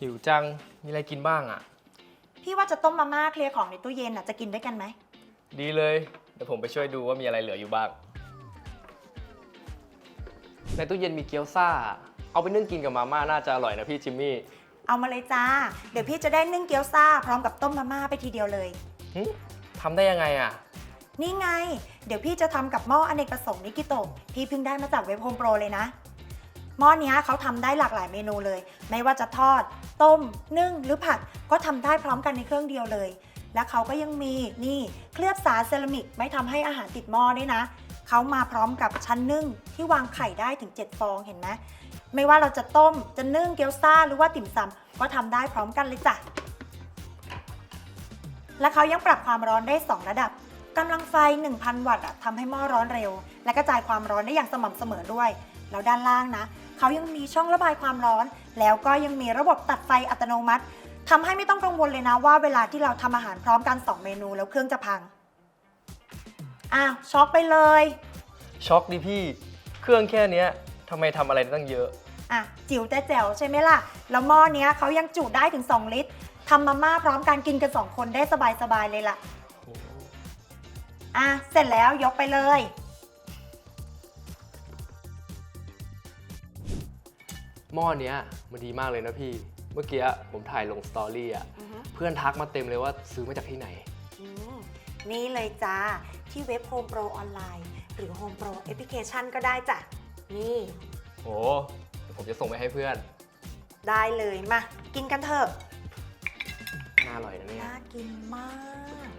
หิวจัง มีอะไรกินบ้างอะ พี่ว่าจะต้มมาม่าเคลียร์ของในตู้เย็นอะจะกินด้วยกันไหม ดีเลย เดี๋ยวผมไปช่วยดูว่ามีอะไรเหลืออยู่บ้าง ในตู้เย็นมีเกี๊ยวซ่า เอาไปนึ่งกินกับมาม่าน่าจะอร่อยนะพี่จิมมี่เอามาเลยจ้า เดี๋ยวพี่จะได้นึ่งเกี๊ยวซ่าพร้อมกับต้มมาม่าไปทีเดียวเลย หึทำได้ยังไงอะ นี่ไง เดี๋ยวพี่จะทำกับหม้ออเนกประสงค์นิกิโตะพี่เพิ่งได้มาจากเว็บโฮมโปรเลยนะ หม้อเนี้ยเขาทำได้หลากหลายเมนูเลย ไม่ว่าจะทอด ต้ม นึ่ง หรือผัดก็ทำได้พร้อมกันในเครื่องเดียวเลย และเขาก็ยังมีนี่เคลือบสารเซรามิกไม่ทำให้อาหารติดหม้อด้วยนะ เขามาพร้อมกับชั้นนึ่งที่วางไข่ได้ถึง 7 ฟองเห็นไหมไม่ว่าเราจะต้มจะนึ่งเกี๊ยวซ่าหรือว่าติ่มซำก็ทำได้พร้อมกันเลยจ้ะและเขายังปรับความร้อนได้ 2 ระดับกำลังไฟ 1,000 วัตต์ทำให้หม้อร้อนเร็ว และกระจายความร้อนได้อย่างสม่ำเสมอด้วย แล้วด้านล่างนะเขายังมีช่องระบายความร้อน แล้วก็ยังมีระบบตัดไฟอัตโนมัติทำให้ไม่ต้องกังวลเลยนะว่าเวลาที่เราทำอาหารพร้อมกัน 2 เมนูแล้วเครื่องจะพังอ้าวช็อกไปเลย ช็อกดิพี่ เครื่องแค่เนี้ยทำไมทำอะไรได้ตั้งเยอะ อะ จิ๋วแต่แจ๋วใช่ไหมล่ะ แล้วหม้อเนี้ยเขายังจุได้ถึง 2 ลิตรทำมาม่าพร้อมกันกินกัน 2 คนได้สบายๆเลยล่ะ อะ เสร็จแล้วยกไปเลย หม้อเนี้ยมันดีมากเลยนะพี่ เมื่อกี้ผมถ่ายลงสตอรี่อะเพื่อนทักมาเต็มเลยว่าซื้อมาจากที่ไหน อืมนี่เลยจ้า ที่เว็บ Home Pro ออนไลน์ หรือ Home Pro แอปพลิเคชันก็ได้จ้ะ นี่โอ้เดี๋ยวผมจะส่งไปให้เพื่อน ได้เลยมา กินกันเถอะ น่าอร่อยนะเนี่ย น่ากินมาก